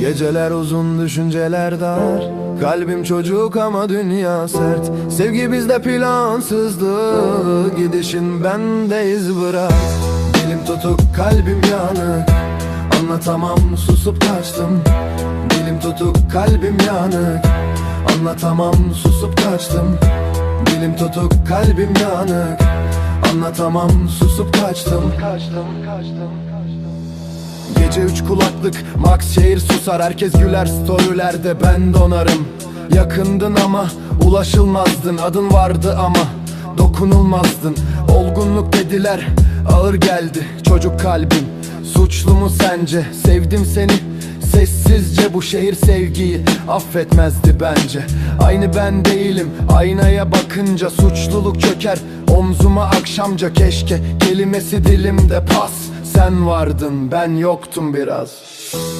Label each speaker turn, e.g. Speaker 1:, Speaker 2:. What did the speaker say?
Speaker 1: Geceler uzun düşünceler dar. Kalbim çocuk ama dünya sert. Sevgi bizde plansızdı. Gidişin bende iz bırak. Dilim tutuk kalbim yanık. Anlatamam susup kaçtım. Dilim tutuk kalbim yanık. Anlatamam susup kaçtım. Dilim tutuk kalbim yanık. Anlatamam susup kaçtım Kaçtım kaçtım Gece üç kulaklık Max şehir susar herkes güler storylerde ben donarım. Yakındın ama ulaşılmazdın adın vardı ama dokunulmazdın. Olgunluk dediler ağır geldi çocuk kalbim. Suçlu mu sence? Sevdim seni Sessizce bu şehir sevgiyi affetmezdi bence. Aynı ben değilim aynaya bakınca suçluluk çöker. Omzuma akşamca keşke kelimesi dilimde pas sen vardın ben yoktum biraz.